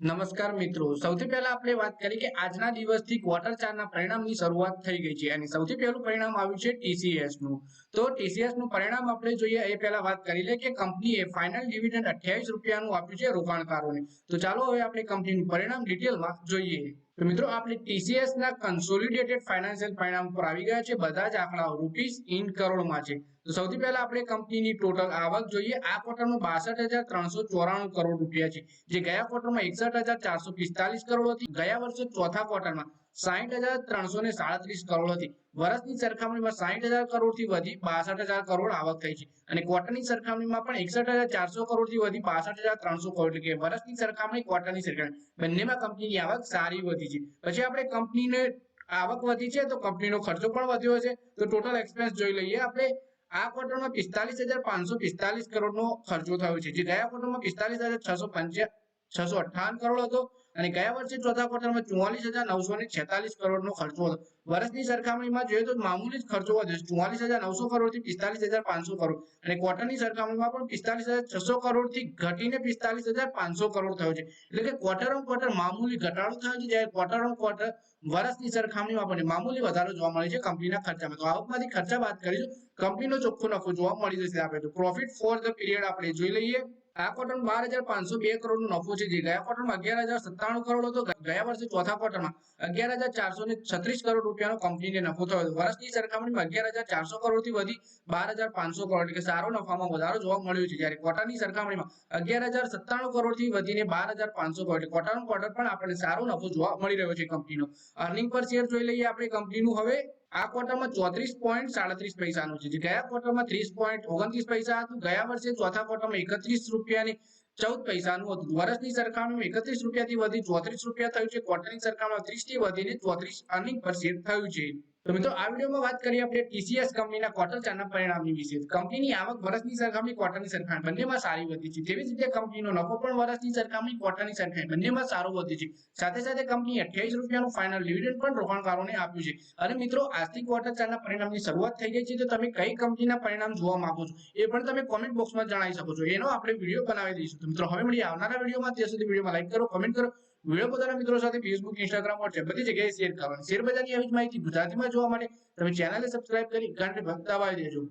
નમસ્કાર મિત્રો. સૌથી પહેલા આપણે વાત કરી કે આજના દિવસથી ક્વાર્ટર ચારના પરિણામની શરૂઆત થઈ ગઈ છે અને સૌથી પહેલું પરિણામ આવ્યું છે ટીસીએસનું. તો ટીસીએસનું પરિણામ આપણે જોઈએ એ પહેલા વાત કરી લે કે કંપનીએ ફાઇનલ ડિવિડન્ડ 28 રૂપિયાનું આપ્યું છે રોકાણકારોને તો ચાલો હવે આપણે કંપનીનું પરિણામ ડિટેલમાં જોઈએ. તો મિત્રો, આપણે TCS ના કન્સોલિડેટેડ ફાઇનાન્શિયલ પરિણામ પર આવી ગયા છે. બધા જ આંકડાઓ રૂપીસ ઇન કરોડમાં છે. તો સૌથી પહેલા આપણે કંપનીની ટોટલ આવક જોઈએ. આ ક્વાર્ટરનું બાસઠ હજાર ત્રણસો ચોરાણું કરોડ રૂપિયા છે. જે ગયા ક્વાર્ટરમાં એકસઠ હજાર ચારસો પિસ્તાલીસ કરોડ હતી. ગયા વર્ષે ચોથા ક્વાર્ટરમાં સાહીઠ હજાર ત્રણસો ને સાડત્રીસ કરોડ હતી વર્ષની સરખામણીમાં સાહીઠ હજાર કરોડથી વધી બાસઠ હજાર કરોડ આવક થઈ છે. અને ક્વાર્ટરની સરખામણીમાં પણ એકસઠ હજાર ચારસો કરોડથી વધી બાસઠ હજાર ત્રણસો કરોડ. એટલે કે વર્ષની સરખામણી, ક્વાર્ટરની સરખામણી. બંનેમાં કંપનીની આવક સારી વધી છે. પછી આપણે કંપનીને આવક વધી છે તો કંપનીનો ખર્ચો પણ વધ્યો છે. તો ટોટલ એક્સપેન્સ જોઈ લઈએ આપણે. આ ક્વાર્ટરમાં પિસ્તાલીસ હજાર પાંચસો પિસ્તાલીસ કરોડનો ખર્ચો થયો છે. જે ગયા ક્વાર્ટરમાં પિસ્તાલીસ હજાર છસો પંચ્યા છસો અઠ્ઠાવન કરોડ હતો. અને ગયા વર્ષે ચોથા ક્વાર્ટરમાં ચુમ્માલીસ હજાર નવસો ને છેતાલીસ કરોડનો ખર્ચો હતો. વર્ષની સરખામણીમાં જોઈએ તો મામૂલી જ ખર્ચો વધ્યો ચુમ્માલીસ હજાર નવસો કરોડથી પિસ્તાલીસ હજાર પાંચસો કરોડ અને ક્વાર્ટરની સરખામણીમાં પણ પિસ્તાલીસ હજાર છસો કરોડથી ઘટીને પિસ્તાલીસ હજાર પાંચસો કરોડ થયો છે. એટલે કે ક્વાર્ટર ઓન ક્વાર્ટર મામૂલી ઘટાડો થયો છે, જ્યારે ક્વાર્ટર ઓન ક્વાર્ટર વર્ષની સરખામણીમાં પણ મામૂલી વધારો જોવા મળે છે કંપનીના ખર્ચામાં. તો આવકમાંથી ખર્ચા વાત કરીશું. કંપનીનો ચોખ્ખો નફો જોવા મળી જશે આપણે તો. પ્રોફિટ ફોર ધ પીરિયડ આપણે જોઈ લઈએ. આ ક્વાર્ટરમાં બાર હજાર પાંચસો બે કરોડ નો નફો છે જે. ગયા ક્વાર્ટરમાં અગિયાર હજાર સત્તાણું કરોડ હતો. ગયા વર્ષે ચોથા ક્વાર્ટરમાં અગિયાર હજાર ચારસો ને છત્રીસ કરોડ રૂપિયાનો કંપનીને નફો થયો હતો. વર્ષની સરખામણીમાં અગિયાર હજાર ચારસો કરોડથી વધી બાર હજાર પાંચસો કરોડ. એટલે સારો નફામાં વધારો જોવા મળ્યો છે. જ્યારે ક્વાર્ટરની સરખામણીમાં અગિયાર હજાર સત્તાણું કરોડથી વધીને બાર હજાર પાંચસો કરોડ. એટલે ક્વાર્ટર ક્વાર્ટર પણ આપણને સારો નફો જોવા મળી રહ્યો છે કંપનીનો અર્નિંગ પર શેર જોઈ લઈએ આપણે કંપનીનું હવે આ ક્વાર્ટરમાં ચોત્રીસ પોઈન્ટ સાડત્રીસ પૈસાનું છે. જે ગયા ક્વાર્ટરમાં ત્રીસ પોઈન્ટ ઓગણત્રીસ પૈસા હતું. ગયા વર્ષે ચોથા ક્વાર્ટરમાં એકત્રીસ રૂપિયાની ચૌદ પૈસાનું હતું. વર્ષની સરખામણીમાં એકત્રીસ રૂપિયાથી વધી ચોત્રીસ રૂપિયા થયું છે. ક્વાર્ટરની સરખામણીમાં ત્રીસથી વધીને ચોત્રીસ અર્નિંગ પર શેર થયું છે. તો મિત્રો, આ વિડીયોમાં વાત કરીએ આપણે TCS કંપનીના ક્વાર્ટર ચારના પરિણામની વિશે. કંપનીની આવક વર્ષની સરખામણી ક્વાર્ટરની સરખામણી બંનેમાં સારી વધી છે. તેવી જ રીતે કંપનીનો નફો પણ વર્ષની સરખામણી ક્વાર્ટરની સરખામણી બંનેમાં સારો વધી છે. સાથે સાથે કંપની અઠ્યાવીસ રૂપિયાનું ફાઇનલ ડિવિડન્ડ પણ રોકાણકારોને આપ્યું છે. અને મિત્રો, આજથી ક્વાર્ટર ચારના પરિણામની શરૂઆત થઈ ગઈ છે. તો તમે કઈ કંપનીના પરિણામ જોવા માંગો છો, એ પણ તમે કોમેન્ટ બોક્સમાં જણાવી શકો છો. એનો આપણે વીડિયો બનાવી દઈશું. મિત્રો, હવે મળીએ આવનારા વિડીયોમાં. ત્યાં સુધી વિડીયોમાં લાઈક કરો કમેન્ટ કરો. વીડિયો પોતાના મિત્રો સાથે ફેસબુક ઇન્સ્ટાગ્રામ વોટ્સએપ બધી જગ્યાએ શેર કરો શેર બજારની આવી જ માહિતી ગુજરાતીમાં જોવા માટે તમે ચેનલને સબસ્ક્રાઇબ કરી ઘંટ દબાવી દેજો.